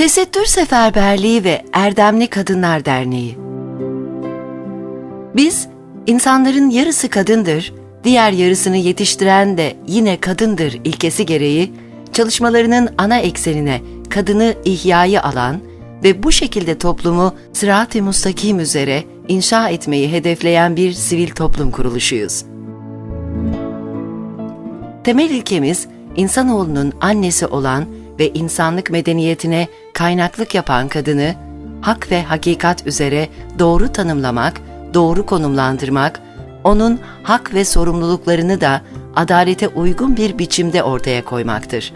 Tesettür Seferberliği ve Erdemli Kadınlar Derneği. Biz, insanların yarısı kadındır, diğer yarısını yetiştiren de yine kadındır ilkesi gereği, çalışmalarının ana eksenine kadını ihyayı alan ve bu şekilde toplumu sırat-ı mustakim üzere inşa etmeyi hedefleyen bir sivil toplum kuruluşuyuz. Temel ilkemiz, insanoğlunun annesi olan ve insanlık medeniyetine kaynaklık yapan kadını, hak ve hakikat üzere doğru tanımlamak, doğru konumlandırmak, onun hak ve sorumluluklarını da adalete uygun bir biçimde ortaya koymaktır.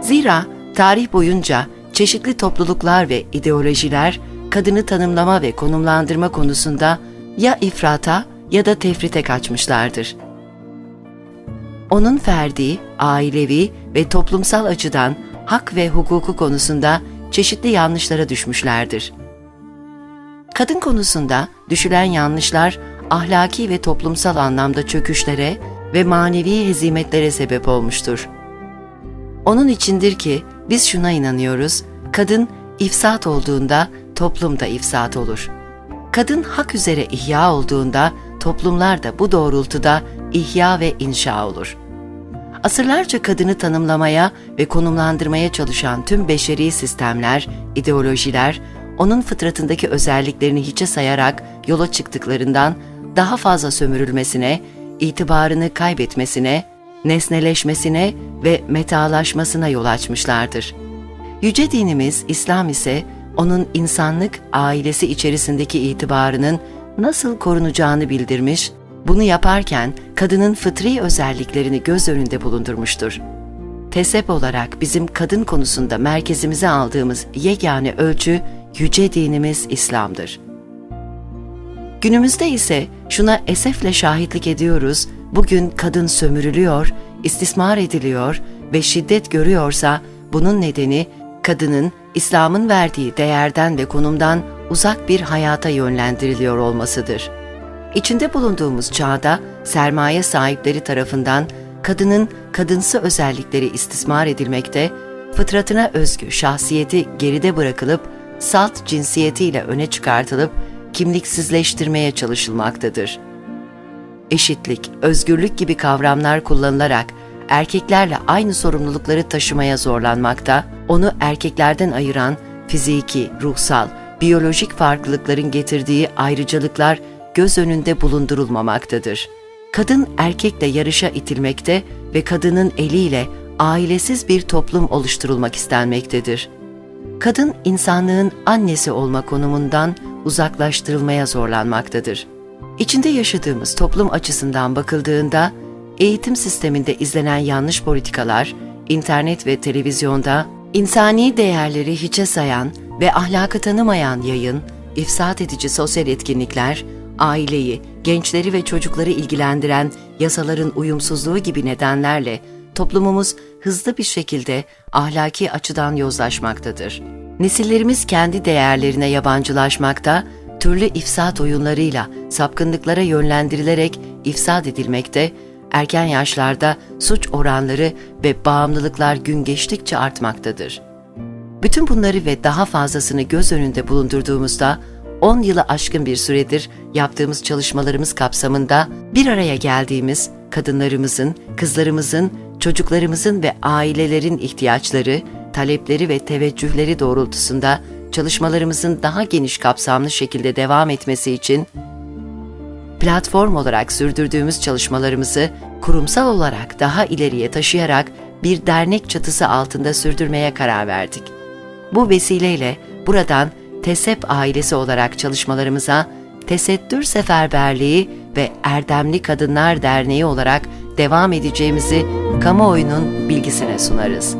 Zira tarih boyunca çeşitli topluluklar ve ideolojiler kadını tanımlama ve konumlandırma konusunda ya ifrata ya da tefrite kaçmışlardır. Onun ferdi, ailevi ve toplumsal açıdan hak ve hukuku konusunda çeşitli yanlışlara düşmüşlerdir. Kadın konusunda düşülen yanlışlar ahlaki ve toplumsal anlamda çöküşlere ve manevi hezimetlere sebep olmuştur. Onun içindir ki biz şuna inanıyoruz, kadın ifsat olduğunda toplum da ifsat olur. Kadın hak üzere ihya olduğunda toplumlar da bu doğrultuda ihya ve inşa olur. Asırlarca kadını tanımlamaya ve konumlandırmaya çalışan tüm beşeri sistemler, ideolojiler, onun fıtratındaki özelliklerini hiçe sayarak yola çıktıklarından daha fazla sömürülmesine, itibarını kaybetmesine, nesneleşmesine ve metalaşmasına yol açmışlardır. Yüce dinimiz İslam ise onun insanlık ailesi içerisindeki itibarının nasıl korunacağını bildirmiş, bunu yaparken kadının fıtri özelliklerini göz önünde bulundurmuştur. Tesep olarak bizim kadın konusunda merkezimize aldığımız yegane ölçü yüce dinimiz İslam'dır. Günümüzde ise şuna esefle şahitlik ediyoruz, bugün kadın sömürülüyor, istismar ediliyor ve şiddet görüyorsa bunun nedeni kadının İslam'ın verdiği değerden ve konumdan uzak bir hayata yönlendiriliyor olmasıdır. İçinde bulunduğumuz çağda sermaye sahipleri tarafından kadının kadınsı özellikleri istismar edilmekte, fıtratına özgü şahsiyeti geride bırakılıp salt cinsiyetiyle öne çıkartılıp kimliksizleştirmeye çalışılmaktadır. Eşitlik, özgürlük gibi kavramlar kullanılarak erkeklerle aynı sorumlulukları taşımaya zorlanmakta, onu erkeklerden ayıran fiziki, ruhsal, biyolojik farklılıkların getirdiği ayrıcalıklar göz önünde bulundurulmamaktadır. Kadın erkekle yarışa itilmekte ve kadının eliyle ailesiz bir toplum oluşturulmak istenmektedir. Kadın insanlığın annesi olma konumundan uzaklaştırılmaya zorlanmaktadır. İçinde yaşadığımız toplum açısından bakıldığında eğitim sisteminde izlenen yanlış politikalar, internet ve televizyonda insani değerleri hiçe sayan ve ahlakı tanımayan yayın, ifsat edici sosyal etkinlikler, aileyi, gençleri ve çocukları ilgilendiren yasaların uyumsuzluğu gibi nedenlerle toplumumuz hızlı bir şekilde ahlaki açıdan yozlaşmaktadır. Nesillerimiz kendi değerlerine yabancılaşmakta, türlü ifsat oyunlarıyla sapkınlıklara yönlendirilerek ifsat edilmekte, erken yaşlarda suç oranları ve bağımlılıklar gün geçtikçe artmaktadır. Bütün bunları ve daha fazlasını göz önünde bulundurduğumuzda 10 yılı aşkın bir süredir yaptığımız çalışmalarımız kapsamında bir araya geldiğimiz kadınlarımızın, kızlarımızın, çocuklarımızın ve ailelerin ihtiyaçları, talepleri ve teveccühleri doğrultusunda çalışmalarımızın daha geniş kapsamlı şekilde devam etmesi için platform olarak sürdürdüğümüz çalışmalarımızı kurumsal olarak daha ileriye taşıyarak bir dernek çatısı altında sürdürmeye karar verdik. Bu vesileyle buradan TESEP ailesi olarak çalışmalarımıza Tesettür Seferberliği ve Erdemli Kadınlar Derneği olarak devam edeceğimizi kamuoyunun bilgisine sunarız.